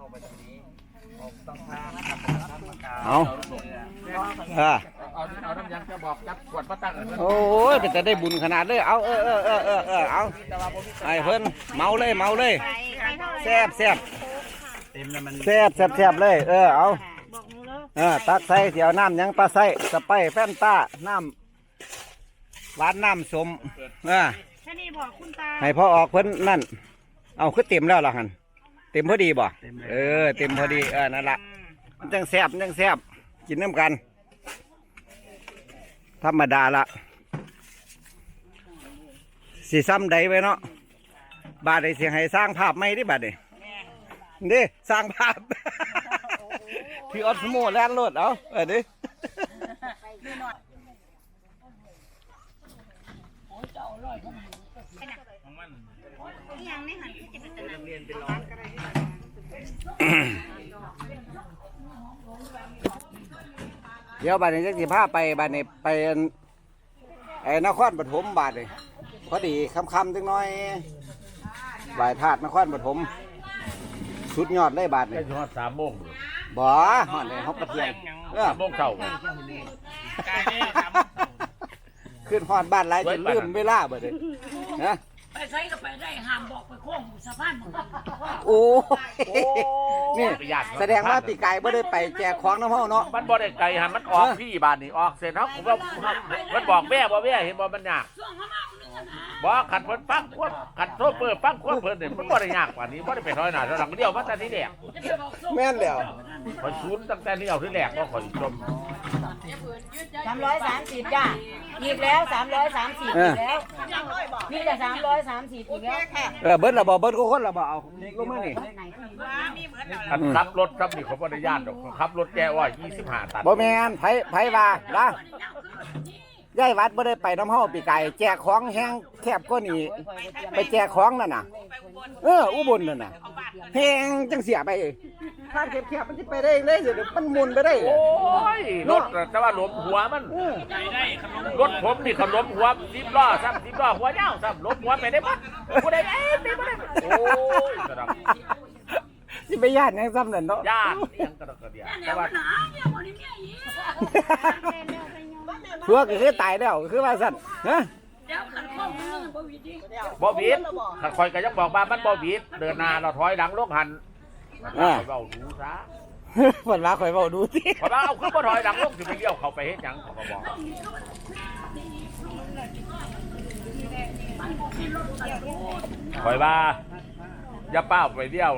ออกไปตรงนี้ออกต้องทางครับทางมากาเอาเออเอาเอาน้ำยังจะบอกจับขวดมาตั้งเพิ่นโอ้ยเป็นแต่ได้บุญขนาดเลยเอาเออเออเออเออเออเอาแต่ว่าผมมีไอ้เพิ่นเมาเลยเมาเลยไปไปเท่าไหร่แซ่บแซ่บเต็มแล้วมันแซ่บแซ่บแซ่บเลย เออเอาบอกหนูเลยเออตักใส่เสียวน้ำหยังปลาใส่สไปร์แฟนต้าน้ำหวานน้ำสมเออแค่นี้บอกคุณตาให้พอออกเพิ่นนั่น เอาคือเต็มแล้วล่ะหันเต็มพอดีบ่เออ เต็มพอดีเออนั่นละมันจังแซ่บมันจังแซ่บกินน้ำกัน ธรรมดาละสีซ้ำใดไว้เนาะบาดไดเสียงให้สร้างภาพไม่ได้บาดเดนี่สร้างภาพที่ออสโมแลนด์โลดเอาเออดิอี หยังไม่หันที่จะเป็นตะนังเรียนเป็นร้อยเดี๋ยวบาดนี้จะสิพาไปบาดนี้ไปอันไอ้นครปฐมบาดนี้พอดีคำคำๆจังน้อยบายธาตุนครปฐมสุดยอดเลยบาดใกล้นี้ถึงฮอดสามโมงบ่ฮอดเลยฮอกกระเทียมเออสามโมงเช้ากายนี่ทขึ้นฮอดบ้านไรจนลืมเวลาเบิดเลยนะ ไปใช้ก็ไปได้ห้ามบอกไปโค้งสะพานหมดโอ้ยนี่แสดงว่าปีกายบ่ได้ไปแจกของน้ำเฮาเนาะ มันบ่ได้ไกลหันมันออกพี่บ้านนี่ออกเสร็จครับผมว่ามันบอกแม่บ่แม่เห็นบ่มันยาก ช่วงเขามาหนึ่งนะ บ่ขัดเพิ่นฟังควบขัดโซเปอร์ฟังควบเพิ่นเนี่ยมันบ่ได้ยากกว่านี้บ่ได้ไปน้อยหน่าเท่าหลังเดียวมาแต่ที่แรกจะไปบอกส่งแม่นแล้วขอยศูนย์ตั้งแต่นี้เอาที่แรกก็ขอยจมสามร้อยสามสิบจ้ะหยิบแล้วสามร้อยสามสิบหยิบแล้วนี่จะสามร้อยสามสิบอีกแล้วเออเบิดละบ่เบิดกูคนละบ่เอานี่ลงมานี่ขันขับรถครับนี่เขาบ่ได้ญาติดอกขับรถแกว่า25ตันบ่แม่นไผไผว่าล่ะ ยายวัดบ่ได้ไปน้ำเฮาปีกายแจกของแห้งแคบกว่านี้ไปแจกของนั่นน่ะ เอออุบลนั่นน่ะแห้งจังเสียไปทางแคบๆมันสิไปได้เลยเดี๋ยวมันหมุนไปได้ โอ้ยรถน่ะแต่ว่าหลวมหัวมันรถผมนี่เขาล้มหัวสิบล้อซ้ำสิบล้อหัวยาวซ้ำล้มหัวไปได้ปะกูได้เอ๊ะได้ปะโอ้ยกระดับสิไปย่านหยังซ้ำนั่นเนาะญาตินี่ยังกระดับกระเดียแต่ว่า หนาเนี่ยวันนี้เนี่ยอีกพวกก็คือตายแล้วคือว่าสั่นฮะเดี๋ยวขันข้องเรื่องบ่วิธีบอบีดถ้าคอยก็ยังบอกว่ามันบอบีดเดินหน้าเราถอยหลังลงหันเบาดูซะเพิ่นว่าข่อยเว้าดูสิเพราะว่าเอาขึ้นมาถอยหลังลงจะไปเลี้ยวเขาไปเฮ็ดหยังเขาก็บอกคอยว่าอย่าเป้าไปเลี้ยว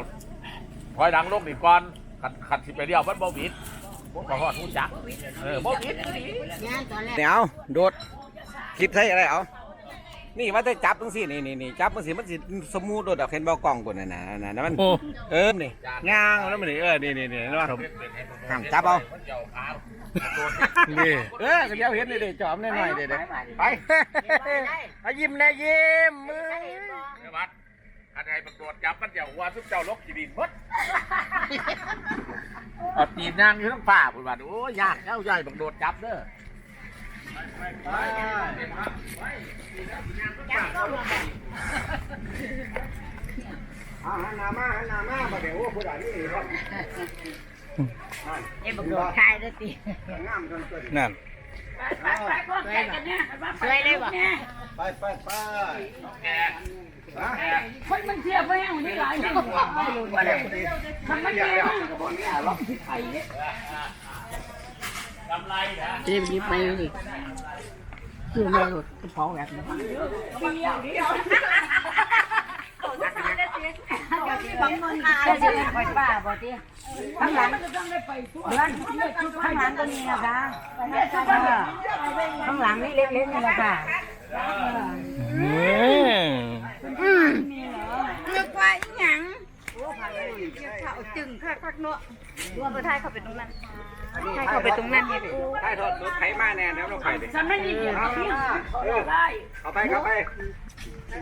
ถอยหลังลงนี่ก่อนขัดขัดสิไปเลี้ยวมันบอบีด ผมก็ฮอดหูจักเออบอบีดนี่เดี๋ยวโดดคลิปใส่อะไรเอานี่ว่าจะจับจังซี่นี่นี่นี่จับจังซี่มันสิสมูทโดดเอาเห็นบ่กล้องกดนั่นน่ะนั่นน่ะมันเออนี่ย่างแล้วมันนี่เออนี่นี่นี่เห็นบ่ผมห้ามจับเอานี่เออก็เดี๋ยวเห็นนี่เด้จอมหน่อยๆเด้เด้ไปเอายิ้มแน่ยิ้มมือเดี๋ยววัด อันไหนประกวดจับมันเดี๋ยวว่าทุกเจ้าลกกีดินหมดเอาตีนนางอยู่ทั้งป่าพุ่นว่าโอ้ยากเจ้าใหญ่บักโดดจับเด้อเอาหันหน้ามาหันหน้ามาบ่เดี๋ยวโอ้ผู้ใดนี่ครับเอ็มบอกโดดคายได้ตีงามจนเกินนั่นไปไปพวกแกกันเนี่ยไปเลยบ่ไปไปไปคน มันเสียไปอย่างนี้หลายคนมันมันเสียไอ้เนี่ยกำไรนะจะหยิบไปนี่คือแม่รถกระเพาะแบบนี้บางคนจะจะเป็นคนป้าบ่ทีข้างหลังจะต้องได้ไปทั่วเดือนข้างหลังก็มีนะคะข้างหลังนี่เล็กๆนี่แหละค่ะ นึกว่าอีหยังเขาจึงคักคักเนาะรวมไปทายเขาไปตรงนั้นทายเขาไปตรงนั้นเนี่ยใต้ทอดรถไถมาแน่แล้วเราไปดิฉันไม่ได้เหยียบกับเพี้ยนได้เข้าไปเข้าไป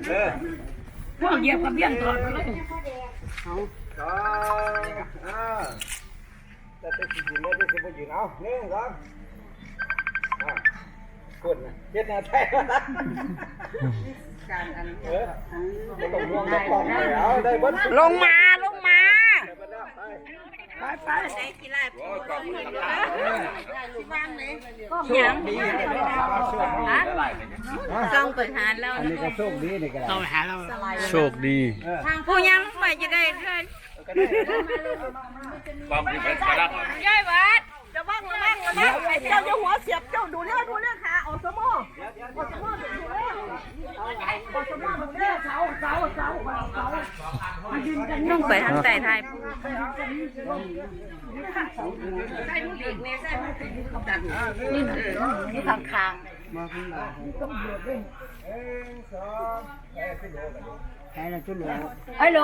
เออพวกเหยียบกับเพี้ยนตัวเลยสองเออจะไปสิยืนเลยจะสิบ่ยืนเอาหนึ่งสองอะคนนะเฮ็ดแนวไทย ลยเอาได้เบิดลงมาลงมาได้เบิดแล้วไปไปไปได้กีฬาปูต้องมีอยู่เออหยังดีเนี่ยโชคดีต้องเปิดหาแล้วอันนี้ก็โชคดีนี่ก็ได้โชคดีผู้ยังไปจะได้เพื่อนความที่เป็นกระดักย่อยวัดจะบ้างละบ้างละบ้างเจ้าจะหัวเสียบเจ้าดูเรื่องดูเรื่องขาออกสมอออกส มอดูเรื่องออกสมอดูเรื่องเสาเสาเสาเสาต้องไปทางใต้ ไทยนี่ทางคางไอ้หล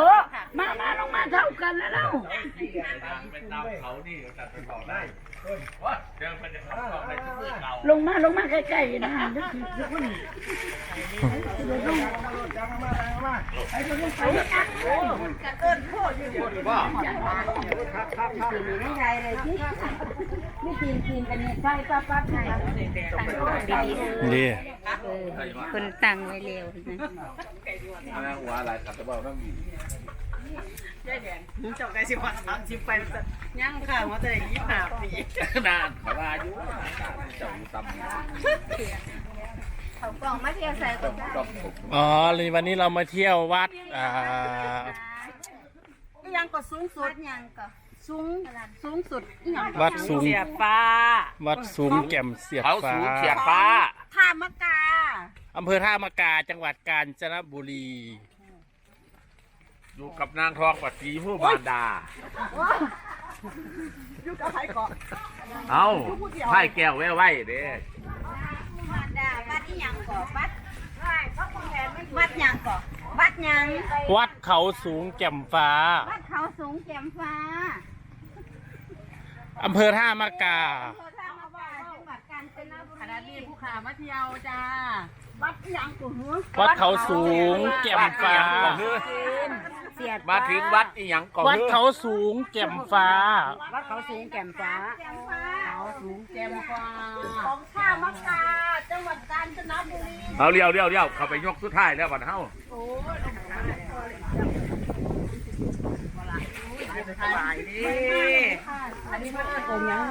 มามาลงมาเท่ากันแล้วเป็นตามเขานี่ตัดไปต่อได้ว่าเจอมันจะทำต่อได้ที่เพื่อเราลงมาลงมาใกล้ๆนะนึกถึงทุกคนว่าไม่ใช่เลยที่ นี่ทีมทีมกันเนี่ยใช่ปั๊บปั๊บใช่ดีคนตั้งไว้เร็วนะหัวอะไรขัดตะเบาต้องมีเจ้าได้สิบว่าสามสิบไปย่างข้าวมาแต่ยี่ห้าปีนานขาวายุเจ้าอยู่ตำเขากล่องมาเที่ยวใส่ก็ได้อ๋อเลยวันนี้เรามาเที่ยววัดอ่ายังก็สูงสุดยังก็ สูงสูงสุดยังวัดสูง เสียฟ้า วัดสูงแก่มเสียบเขาฟ้าสูงเขียดฟ้า ท่ามะกาอำเภอท่ามกาจังหวัดกาญจนบุรี อยู่กับนางทองปัตตีผู้บานดา อยู่กับใครเกาะเอาไพ่แก้วไว้ไว้เด้วัดดาวัดอีหยังก่อวัดวัดหยังก่อวัดหยังวัดเขาสูงแก่มฟ้าวัดเขาสูงแก้มฟ้า อำเภอท่ามกาโทรทางมาว่าจังหวัดกาญจนบุขณะรีนี้ผู้ขามาเที่ยวจ้าวัดยังกูหัววัดเขาสูงแก่มฟ้า เสียดมาถึงวัดอีหยังก่อนวัดเขาสูงแก่มฟ้า วัดเขาสูงแก่มฟ้าแก้มฟ้าเขาสูงแจ่มฟ้าของท่ามะกาจังหวัดกาญจนบุรีเอาเลี้ยวเลี้ยวเลี้ยวเข้าไปยกสุดท้ายแล้วบัดเฮา สบายดีอันนี้มันโกงยัง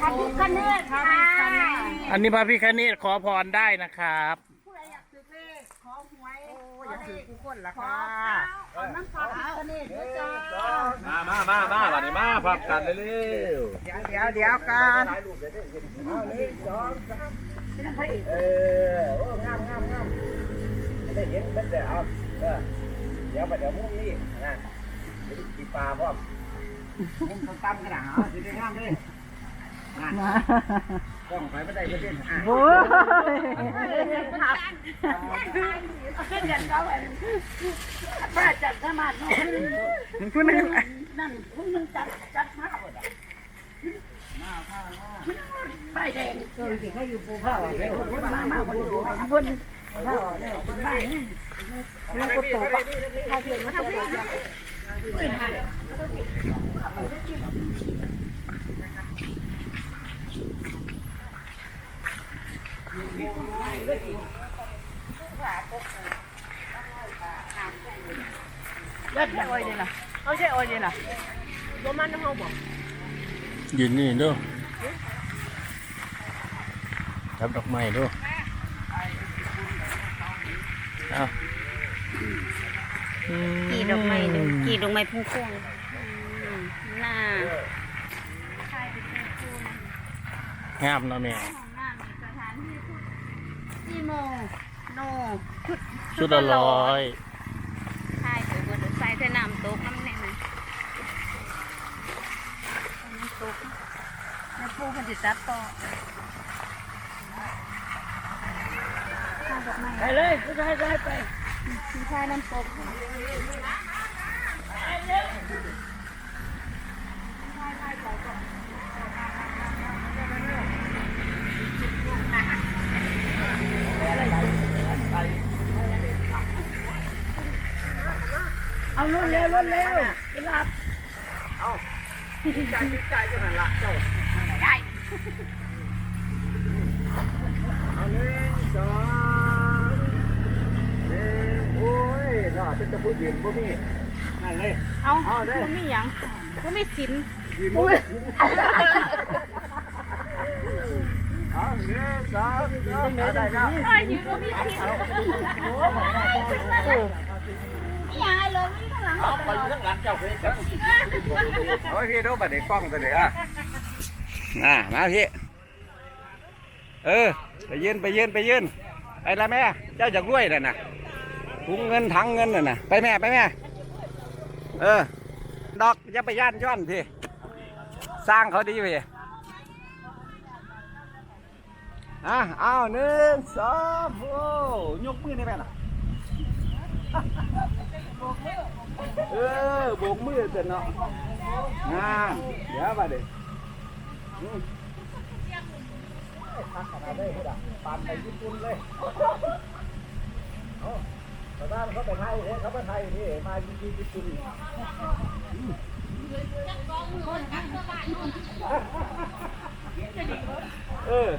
พระพิฆเนศค่ะอันนี้พระพิคเนตขอพรได้นะครับอยากถือผู้คนละค่ะน้ำพระพิฆเนศด้วยจ้ามามามามาบัดนี้มาพร้อมกันเร็วเดี๋ยวเดี๋ยวเดี๋ยวกันเออโอ้งามงามงามได้เห็นเบ็ดเดี๋ยวเอาเออเดี๋ยวไปเดี๋ยวมุ้งนี่นะเดี๋ยวตี ปลาพร้อมมุ้งตั้มขนาดเอาสิได้งามเลยนกล้องไปไม่ได้ก็เด่นอะโอ้ยป้าจัดสมาธิคุณนึงนั่นคุณนึงจัดจัดมาหมดป้ายแดงเออเขาอยู่ภูเขามามาบนบนเขาเนี่ยเป็นบ้านนี่แล้วก็ตกเขาเพียงว่าทำไมเลือดโอ ยนี่ล่ะเขาใช่โอยนี่ล่ะตัวมันน้ำเขาบอ กยืนนี่ดูรับดอกไม้ดูเอาอืมกี่ดอกไม้ดูกี่ดอกไม้พุ่งพวงหน้างามเนาะแม่หน้ามีสถานที่พุทธที่โมโนพุทธชุดละร้อยใช่ไปบนใส่แต่น้ำตกน้ำแน่นะน้ำตกน้ำปูมันติดตัดต่อไปเลยผู้ชายได้ ไปใช่น้ำตกเอารุ่นเร็วรุ่นเร็วเวลาใจใจจะหันละเจ้าได้เอาหนึ่งสอง หนึ่งโอ้ยน่าเป็นจะพูดยืนพวกนี้นั่นเลย เอาบ่มีหยังบ่มีสินเอาเนื้อสองเอาได้แล้ว อ้อยอยู่บ่มีสินยาเลยมีข้างหลังเอาไปข้างหลังเจ้าพชรครับโอ้ยพี่ดูบัดนี้กล้องตัวเดียวอะอ่ามาพี่ เออ ไปยืนไปยืนไปยืนไปละแม่ เจ้าจะรวยเลยนะ ถุงเงินถังเงินน่ะนะไปแม่ไปแม่ เออ ดอกอย่าไปย่านย้อนพี่ สร้างเขาดีพี่อะเอาหนึ่งสองโอ้ยกมือได้ไหมล่ะเออโบกมือเสร็จเนาะงานเดี๋ยวมาเดี๋ยวปานไปญี่ปุ่นเลย เอาชาวบ้านเขาไปไทยเนี่ยเขาไปไทยนี่มาญี่ปุ่นเออ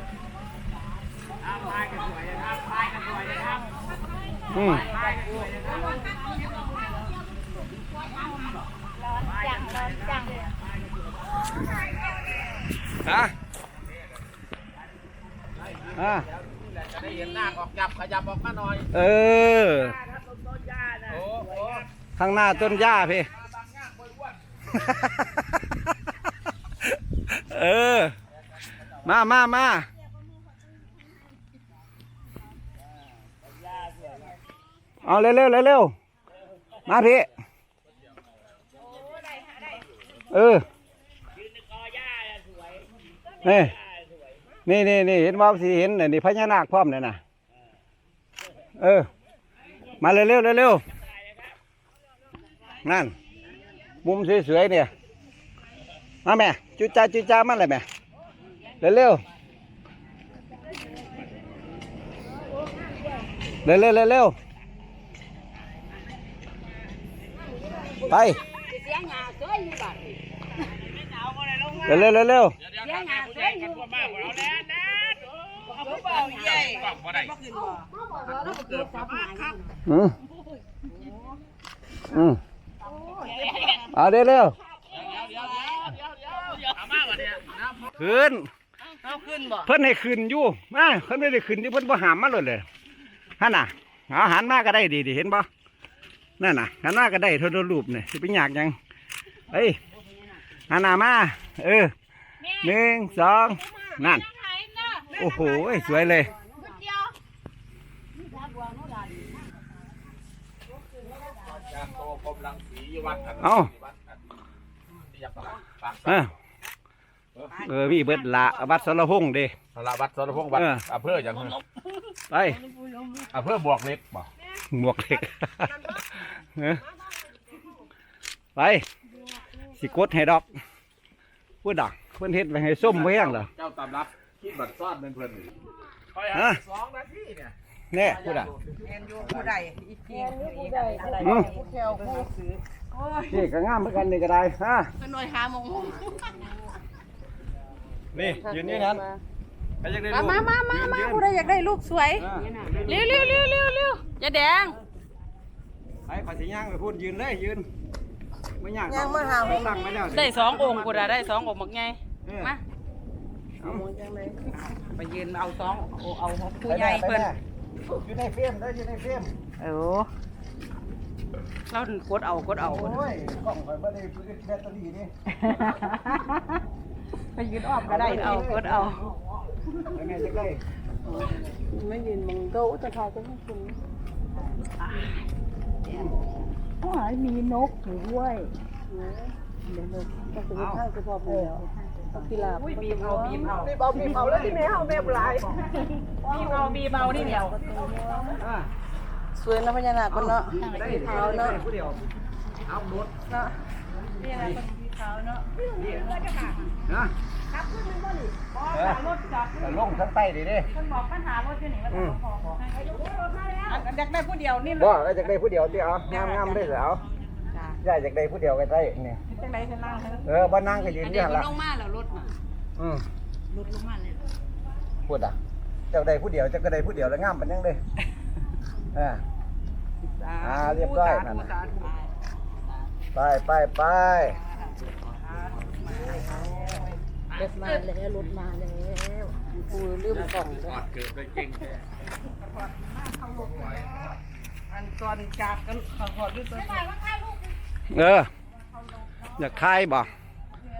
อืมจังร้อนจังฮะอะจะ ได้เห็นหน้าออกยับขยับออกมาหน่อยเออ โอ้โหข้างหน้าต้นหญ้าพี่เออ มามามาเอาเร็วเร็วเร็วเร็วมาพี่ เออนี่ นี่นี่นี่เห็นว่าสิเห็นน่ะนี่พญานาคพร้อมเนี่ยนะเออ มาเร็วเร็วเร็วเร็วนั่น มุมสวยๆเนี่ย มาแม่จุจ้าจุจ้ามาเลยแม่เร็วเร็วเร็วเร็วเร็วเร็วไปเสียหยาสวยอยู่บัดเร็วเร็วเร็วเร็วเสียหยาสวยอยู่อืมอืมเอาเร็วเร็วขึ้นเอาขึ้นบ่เพิ่นให้ขึ้นอยู่มาเพิ่นไม่ได้ขึ้นที่เพิ่นบ่หามมาเลยเลยฮั่นน่ะเอาหันมาก็ได้ดีดีเห็นบ่นั่นน่ะหันมาก็ได้โทรรูปเนี่ยสิเป็นยากหยังเฮ้ยหันหน้ามาเออ หนึ่งสองนั่น โอ้โห สวยเลยจากโตกรมรังสีวัดกันเอ้าอยากปากปากเออเออพี่เบิดละวัดสรพงษ์เด้สารวัตรสรพงษ์วัดเอออำเภออย่างนี้ไปอำเภอบวกเล็กบ่หมวกเหล็กเออไปสิกดให้ดอกพูดดอก เพิ่นเฮ็ดไว้ให้ส้มไว้ยังเหรอเจ้าตำรับคิดบัตรซ่อนเป็นเพื่อนนี่คอยฮะหาสองนาทีเนี่ยแน่พูดอะผู้ใดอีกทีอีกอะไรอืมผู้แถวผู้ซื้อนี่ก็งามเหมือนกันนี่ก็ได้ฮะเป็นหน่วยหาโมงนี่ยืนนี่นั้นใครอยากได้รูปมามามามายืนผู้ใดอยากได้รูปสวยอ่าเร็วเร็วเร็วเร็วเร็วอย่าแดงไปขอสิย่างไปพูดยืนเลยยืนไม่ย่างยังมาหาตั้งไว้แล้วได้สององค์กูได้ได้สององค์บักไง เออมาเอาไปยืนเอาสองเอาเอาของผู้ไปใหญ่แม่ไปเพิ่นแม่อยู่ในเฟรมได้ออยู่ในเฟรมเออเรากดเอากดเอาโอ้ยกล้องข่อยบ่ได้พื้นแบตเตอรี่นี่ไปยืนออกก็ได้เอากดเอาไปแม่จะใกล้ไม่ยืนมึงก็จะทายก็ไม่คุณอ๋อมีนกอยู่ด้วยเดี๋ยวเราก็จะข้าวจะพอไปแล้ว กีฬาบีบเอาบีบเอาบีบเอาบีบเอาแล้วที่แม่เอาแม่ปลายบีบเอาบีบเอานี่เดียวอ่าสวยนะพญานาคคนเนาะได้เอาเนาะผู้เดียวเอาหมดเนาะนี่อะไรคนสีขาวเนาะนะเออแต่ลงทั้งใต้ดิเด้คนบอกปัญหารถอยู่นี่ว่าจะขอขอให้อันอยากได้ผู้เดียวนี่บ่ก็จากได้ผู้เดียวที่เอางามงามได้แล้ว ย่าอยากได้ผู้เดียวกันได้เนี่ยไดเพิ่นล่าเนออบ่นั่งก็ยืนอันดียหันก็ละลงมาแล้วรถน่อืมรถลงมาเลยล่พูดอะจ้าได้ผู้เดียวจ้าก็ได้ผู้เดียวแล้วงามปานยังเลยเอ่า อ่เรียบร้อยนั่นไปไปไปมาแล้วรถมาแล้วกูลืมกล่องกอดเกือได้เก่งแท้อันก่อนจากกันขอขด้วยตัว ไปว่าถ่ายรูป เออ อยากคายบ่